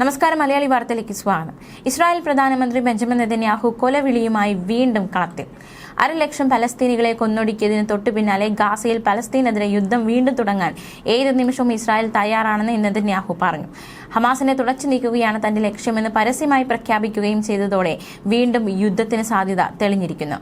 നമസ്കാരം മലയാളി വാർത്തയിലേക്ക് സ്വാഗതം. ഇസ്രായേൽ പ്രധാനമന്ത്രി ബെഞ്ചമിൻ നെതന്യാഹു കൊലവിളിയുമായി വീണ്ടും കളത്തിൽ. അരലക്ഷം പലസ്തീനികളെ കൊന്നൊടുക്കിയതിന് തൊട്ടു പിന്നാലെ ഗാസയിൽ പലസ്തീനെതിരെ യുദ്ധം വീണ്ടും തുടങ്ങാൻ ഏത് നിമിഷവും ഇസ്രായേൽ തയ്യാറാണെന്ന് നെതന്യാഹു പറഞ്ഞു. ഹമാസിനെ തുടച്ചു നീക്കുകയാണ് തന്റെ ലക്ഷ്യമെന്ന് പരസ്യമായി പ്രഖ്യാപിക്കുകയും ചെയ്തതോടെ വീണ്ടും യുദ്ധത്തിന് സാധ്യത തെളിഞ്ഞിരിക്കുന്നു.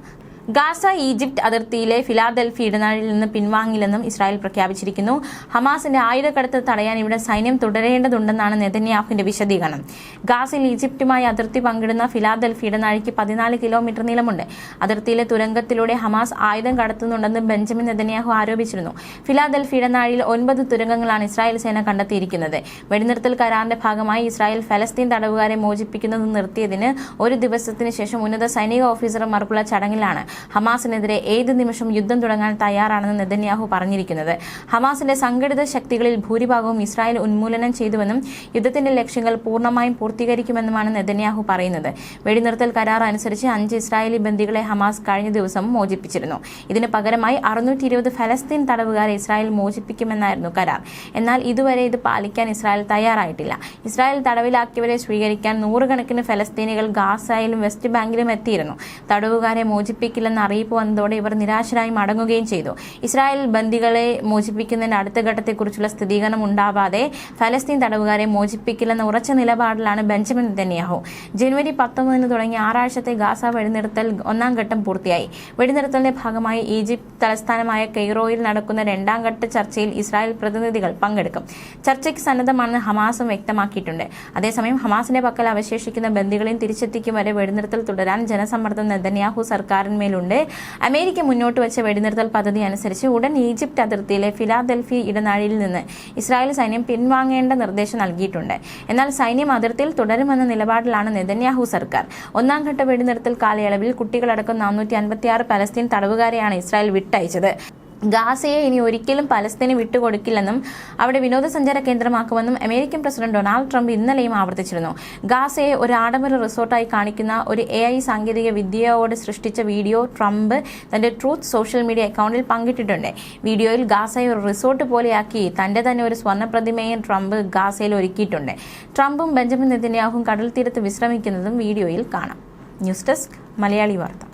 ഗാസ ഈജിപ്ത് അതിർത്തിയിലെ ഫിലാദൽഫി ഇടനാഴിയിൽ നിന്ന് പിൻവാങ്ങില്ലെന്നും ഇസ്രായേൽ പ്രഖ്യാപിച്ചിരിക്കുന്നു. ഹമാസിന്റെ ആയുധക്കടത്ത് തടയാൻ ഇവിടെ സൈന്യം തുടരേണ്ടതുണ്ടെന്നാണ് നെതന്യാഹുവിന്റെ വിശദീകരണം. ഗാസയിൽ ഈജിപ്തുമായി അതിർത്തി പങ്കിടുന്ന ഫിലാദൽഫി ഇടനാഴിക്ക് പതിനാല് കിലോമീറ്റർ നീളമുണ്ട്. അതിർത്തിയിലെ തുരങ്കത്തിലൂടെ ഹമാസ് ആയുധം കടത്തുന്നുണ്ടെന്ന് ബെഞ്ചമിൻ നെതന്യാഹു ആരോപിച്ചിരുന്നു. ഫിലാദൽഫി ഇടനാഴിയിൽ ഒൻപത് തുരങ്കങ്ങളാണ് ഇസ്രായേൽ സേന കണ്ടെത്തിയിരിക്കുന്നത്. വെടിനിർത്തൽ കരാറിന്റെ ഭാഗമായി ഇസ്രായേൽ ഫലസ്തീൻ തടവുകാരെ മോചിപ്പിക്കുന്നത് നിർത്തിയതിന് ഒരു ദിവസത്തിന് ശേഷം ഉന്നത സൈനിക ഓഫീസർമാർക്കുള്ള ചടങ്ങിലാണ്. ഹമാസിനെതിരെ ഏത് നിമിഷം യുദ്ധം തുടങ്ങാൻ തയ്യാറാണെന്ന് നെതന്യാഹു പറഞ്ഞിരിക്കുന്നത്. ഹമാസിന്റെ സംഘടിത ശക്തികളിൽ ഭൂരിഭാഗവും ഇസ്രായേൽ ഉന്മൂലനം ചെയ്തുവെന്നും യുദ്ധത്തിന്റെ ലക്ഷ്യങ്ങൾ പൂർണമായും പൂർത്തീകരിക്കുമെന്നുമാണ് നെതന്യാഹു പറയുന്നത്. വെടിനിർത്തൽ കരാർ അനുസരിച്ച് അഞ്ച് ഇസ്രായേലി ബന്ദികളെ ഹമാസ് കഴിഞ്ഞ ദിവസം മോചിപ്പിച്ചിരുന്നു. ഇതിന് പകരമായി അറുന്നൂറ്റി ഇരുപത് ഫലസ്തീൻ തടവുകാരെ ഇസ്രായേൽ മോചിപ്പിക്കുമെന്നായിരുന്നു കരാർ. എന്നാൽ ഇതുവരെ ഇത് പാലിക്കാൻ ഇസ്രായേൽ തയ്യാറായിട്ടില്ല. ഇസ്രായേൽ തടവിലാക്കിയവരെ സ്വീകരിക്കാൻ നൂറുകണക്കിന് ഫലസ്തീനികൾ ഗാസയിലും വെസ്റ്റ് ബാങ്കിലും എത്തിയിരുന്നു. തടവുകാരെ മോചിപ്പിക്കില്ലെന്ന് അറിയിപ്പ് വന്നതോടെ ഇവർ നിരാശരായി മടങ്ങുകയും ചെയ്തു. ഇസ്രായേൽ ബന്ദികളെ മോചിപ്പിക്കുന്നതിന്റെ അടുത്ത ഘട്ടത്തെക്കുറിച്ചുള്ള സ്ഥിരീകരണം ഉണ്ടാവാതെ ഫലസ്തീൻ തടവുകാരെ മോചിപ്പിക്കില്ലെന്ന ഉറച്ച നിലപാടിലാണ് ബെഞ്ചമിൻ നെതന്യാഹു. ജനുവരി പത്തൊമ്പതിന് തുടങ്ങി ആറാഴ്ചത്തെ ഗാസ വെടിനിർത്തൽ ഒന്നാം ഘട്ടം പൂർത്തിയായി. വെടിനിർത്തലിന്റെ ഭാഗമായി ഈജിപ്ത് തലസ്ഥാനമായ കെയ്റോയിൽ നടക്കുന്ന രണ്ടാം ഘട്ട ചർച്ചയിൽ ഇസ്രായേൽ പ്രതിനിധികൾ പങ്കെടുക്കും. ചർച്ചയ്ക്ക് സന്നദ്ധമാണെന്ന് ഹമാസും വ്യക്തമാക്കിയിട്ടുണ്ട്. അതേസമയം ഹമാസിന്റെ പക്കൽ അവശേഷിക്കുന്ന ബന്ദികളെയും തിരിച്ചെത്തിക്കും വരെ വെടിനിർത്തൽ തുടരാൻ ജനസമ്മർദ്ദം നെതന്യാഹു സർക്കാരിന്മേലുണ്ട് അമേരിക്ക മുന്നോട്ട് വെച്ച വെടിനിർത്തൽ പദ്ധതി അനുസരിച്ച് ഉടൻ ഈജിപ്ത് അതിർത്തിയിലെ ഫിലാദൽഫി ഇടനാഴിയിൽ നിന്ന് ഇസ്രായേൽ സൈന്യം പിൻവാങ്ങേണ്ട നിർദ്ദേശം നൽകിയിട്ടുണ്ട്. എന്നാൽ സൈന്യം അതിർത്തിയിൽ തുടരുമെന്ന നിലപാടിലാണ് നെതന്യാഹു സർക്കാർ. ഒന്നാം ഘട്ട വെടിനിർത്തൽ കാലയളവിൽ കുട്ടികളടക്കം നാനൂറ്റി അൻപത്തിയാറ് പലസ്തീൻ തടവുകാരെയാണ് ഇസ്രായേൽ വിട്ടയച്ചത്. ഗാസയെ ഇനി ഒരിക്കലും പലസ്തീന് വിട്ടുകൊടുക്കില്ലെന്നും അവിടെ വിനോദസഞ്ചാര കേന്ദ്രമാക്കുമെന്നും അമേരിക്കൻ പ്രസിഡന്റ് ഡൊണാൾഡ് ട്രംപ് ഇന്നലെയും ആവർത്തിച്ചിരുന്നു. ഗാസയെ ഒരു ആഡംബര റിസോർട്ടായി കാണിക്കുന്ന ഒരു എ ഐ സാങ്കേതിക വിദ്യയോട് സൃഷ്ടിച്ച വീഡിയോ ട്രംപ് തന്റെ ട്രൂത്ത് സോഷ്യൽ മീഡിയ അക്കൗണ്ടിൽ പങ്കിട്ടിട്ടുണ്ട്. വീഡിയോയിൽ ഗാസയെ ഒരു റിസോർട്ട് പോലെയാക്കി തന്റെ തന്നെ ഒരു സ്വർണ പ്രതിമയും ട്രംപ് ഗാസയിൽ ഒരുക്കിയിട്ടുണ്ട്. ട്രംപും ബെഞ്ചമിൻ നെതിന്യാഹും കടൽ തീരത്ത് വിശ്രമിക്കുന്നതും വീഡിയോയിൽ കാണാം. ന്യൂസ് ഡെസ്ക് മലയാളി വാർത്ത.